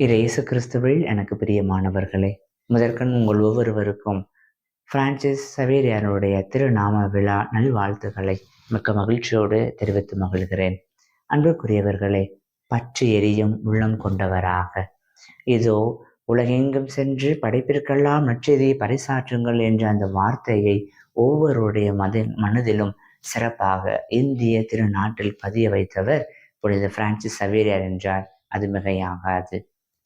இறை இயேசு கிறிஸ்துவில் எனக்கு பிரியமானவர்களே முதற்கண் உங்கள் ஒவ்வொருவருக்கும் பிரான்சிஸ் சவேரியாருடைய திருநாம விழா நல்வாழ்த்துக்களை மிக்க மகிழ்ச்சியோடு தெரிவித்து மகிழ்கிறேன். அன்புக்குரியவர்களே பற்றி எரியும் உள்ளம் கொண்டவராக. இதோ உலகெங்கும் சென்று படைப்பிற்கெல்லாம் நற்செய்தியை பறைசாற்றுங்கள் என்ற அந்த வார்த்தையை ஒவ்வொருடைய மத மனதிலும் சிறப்பாக இந்திய திருநாட்டில் பதிய வைத்தவர் புனித பிரான்சிஸ் சவேரியார் என்றார் அது மிகையாகாது.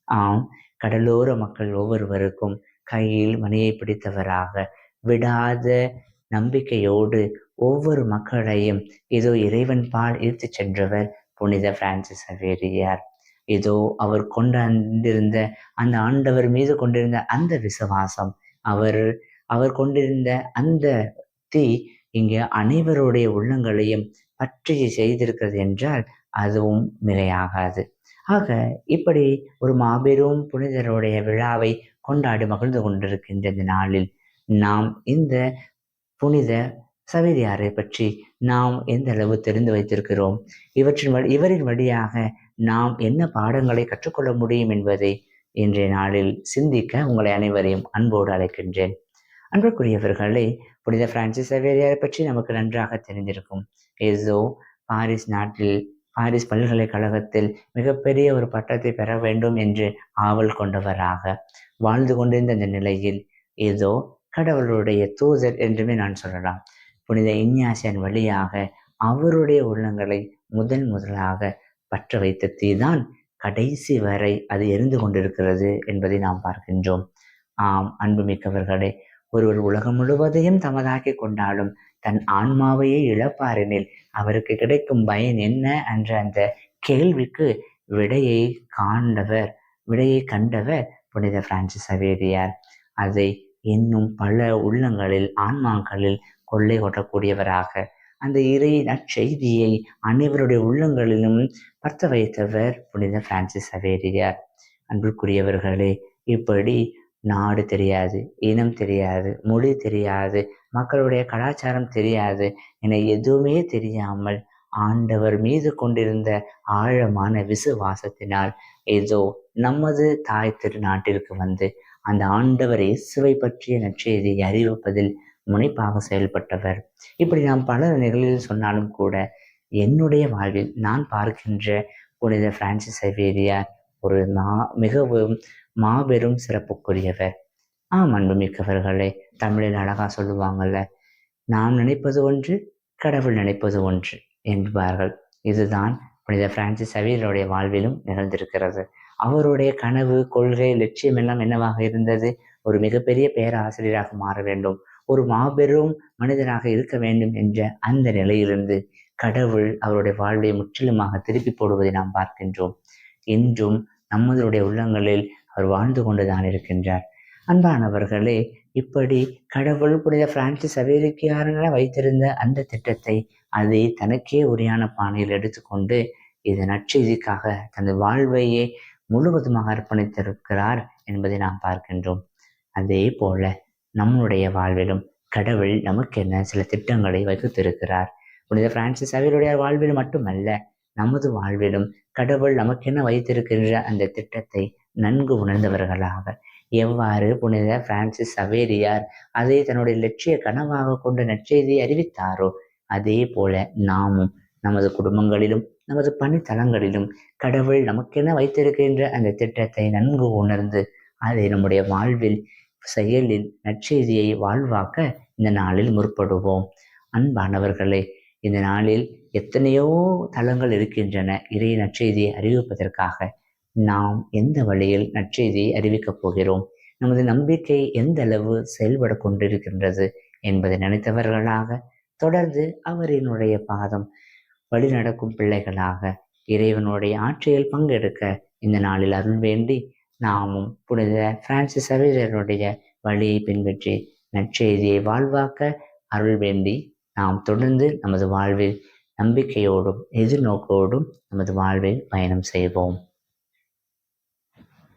ஆம் கடலோர மக்கள் ஒவ்வொருவருக்கும் கையில் மணியை பிடித்தவராக விடாத நம்பிக்கையோடு ஒவ்வொரு மக்களையும் இதோ இறைவன் பால் இழுத்துச் சென்றவர் புனித பிரான்சிஸ் அவேரியார். இதோ அவர் கொண்டிருந்த அந்த ஆண்டவர் மீது கொண்டிருந்த அந்த விசுவாசம் அவர் அவர் கொண்டிருந்த அந்த தீ இங்கே அனைவருடைய உள்ளங்களையும் பற்றி செய்திருக்கிறது என்றால் அதுவும் மிகையாகாது ஆக இப்படி ஒரு மாபெரும் புனிதருடைய விழாவை கொண்டாடி மகிழ்ந்து கொண்டிருக்கின்ற இந்த நாளில் நாம் இந்த புனித சவேரியாரை பற்றி நாம் எந்த அளவு தெரிந்து வைத்திருக்கிறோம்? இவற்றின் வழி இவரின் வழியாக நாம் என்ன பாடங்களை கற்றுக்கொள்ள முடியும் என்பதை இன்றைய நாளில் சிந்திக்க உங்களை அனைவரையும் அன்போடு அழைக்கின்றேன். அன்புக்குரியவர்களே புனித பிரான்சிஸ் சவேரியாரை பற்றி நமக்கு நன்றாக தெரிந்திருக்கும். ஏசோ பாரிஸ் நாட்டில் பாரிஸ் பல்கலைக்கழகத்தில் மிகப்பெரிய ஒரு பட்டத்தை பெற வேண்டும் என்று ஆவல் கொண்டவராக வாழ்ந்து கொண்டிருந்த இந்த நிலையில் ஏதோ கடவுளுடைய தூதர் என்றுமே நான் சொல்லலாம். புனித இன்யாசியன் வழியாக அவருடைய உள்ளங்களை முதன் முதலாக பற்ற வைத்த தீதான் கடைசி வரை அது எரிந்து கொண்டிருக்கிறது என்பதை நாம் பார்க்கின்றோம். ஆம் அன்புமிக்கவர்களே ஒருவர் உலகம் முழுவதையும் தமதாக்கி கொண்டாலும் தன் ஆன்மாவையே இழப்பாரெனில் அவருக்கு கிடைக்கும் பயன் என்ன? என்ற அந்த கேள்விக்கு விடையை காண்டவர் விடையை கண்டவர் புனித பிரான்சிஸ் அவேரியார். அதை இன்னும் பல உள்ளங்களில் ஆன்மாக்களில் கொள்ளை கொட்டக்கூடியவராக. அந்த இறை நற்செய்தியை அனைவருடைய உள்ளங்களிலும் பற்ற வைத்தவர் புனித பிரான்சிஸ் அவேரியார். அன்புக்குரியவர்களே இப்படி நாடு தெரியாது இனம் தெரியாது மொழி தெரியாது மக்களுடைய கலாச்சாரம் தெரியாது என எதுவுமே தெரியாமல் ஆண்டவர் மீது கொண்டிருந்த ஆழமான விசுவாசத்தினால் ஏதோ நமது தாய் திருநாட்டிற்கு வந்து அந்த ஆண்டவர் இயேசுவை பற்றிய நற்செய்தியை அறிவிப்பதில் முனைப்பாக செயல்பட்டவர். இப்படி நாம் பல நிகழ்வில் சொன்னாலும் கூட என்னுடைய வாழ்வில் நான் பார்க்கின்ற புனித பிரான்சிஸ் சவேரியார் ஒரு மா மிகவும் மாபெரும் சிறப்புக்குரியவர். ஆம் அன்புமிக்கவர்களே தமிழில் அழகாக சொல்லுவாங்கல்ல நாம் நினைப்பது ஒன்று கடவுள் நினைப்பது ஒன்று என்பார்கள். இதுதான் புனித பிரான்சிஸ் சவீரருடைய வாழ்விலும் நிகழ்ந்திருக்கிறது. அவருடைய கனவு கொள்கை லட்சியம் எல்லாம் என்னவாக இருந்தது? ஒரு மிகப்பெரிய பேராசிரியராக மாற வேண்டும் ஒரு மாபெரும் மனிதனாக இருக்க வேண்டும் என்ற அந்த நிலையிலிருந்து கடவுள் அவருடைய வாழ்வை முற்றிலுமாக திருப்பி போடுவதை நாம் பார்க்கின்றோம். இன்றும் நம்மளுடைய உள்ளங்களில் அவர் வாழ்ந்து கொண்டுதான் இருக்கின்றார். அன்பானவர்களே இப்படி கடவுள் புனித பிரான்சிஸ் அவேரிக்கையாரன வைத்திருந்த அந்த திட்டத்தை அதை தனக்கே உரியான பாணியில் எடுத்துக்கொண்டு இது நற்செய்திக்காக தனது வாழ்வையே முழுவதுமாக அர்ப்பணித்திருக்கிறார் என்பதை நாம் பார்க்கின்றோம். அதே போல நம்முடைய வாழ்விலும் கடவுள் நமக்கு என்ன சில திட்டங்களை வகுத்திருக்கிறார் புனித பிரான்சிஸ் அவையுடைய வாழ்வில் மட்டுமல்ல நமது வாழ்விலும் கடவுள் நமக்கென வைத்திருக்கின்ற அந்த திட்டத்தை நன்கு உணர்ந்தவர்களாக. எவ்வாறு? புனித பிரான்சிஸ் சவேரியார் அதை தன்னுடைய லட்சிய கனவாக கொண்டு நற்செய்தியை அறிவித்தாரோ? அதே போல நாமும் நமது குடும்பங்களிலும் நமது பணித்தலங்களிலும் கடவுள் நமக்கென வைத்திருக்கின்ற அந்த திட்டத்தை நன்கு உணர்ந்து அதை நம்முடைய வாழ்வில் செயலில் நற்செய்தியை வாழ்வாக்க இந்த நாளில் முற்படுவோம். அன்பானவர்களே இந்த நாளில் எத்தனையோ தலங்கள் இருக்கின்றன. இறை நற்செய்தியை அறிவிப்பதற்காக நாம் எந்த வழியில் நற்செய்தியை அறிவிக்கப் போகிறோம்? நமது நம்பிக்கை எந்த அளவு செயல்பட கொண்டிருக்கின்றது என்பதை நினைத்தவர்களாக தொடர்ந்து அவரினுடைய பாதம் வழி நடக்கும் பிள்ளைகளாக இறைவனுடைய ஆட்சியில் பங்கெடுக்க இந்த நாளில் அருள் வேண்டி நாமும் புனித பிரான்சிஸ் அவிரருடைய வழியை பின்பற்றி நற்செய்தியை வாழ்வாக்க அருள் வேண்டி நாம் தொடர்ந்து நமது வாழ்வில் நம்பிக்கையோடும் எதிர்நோக்கோடும் நமது வாழ்வில் பயணம் செய்வோம்.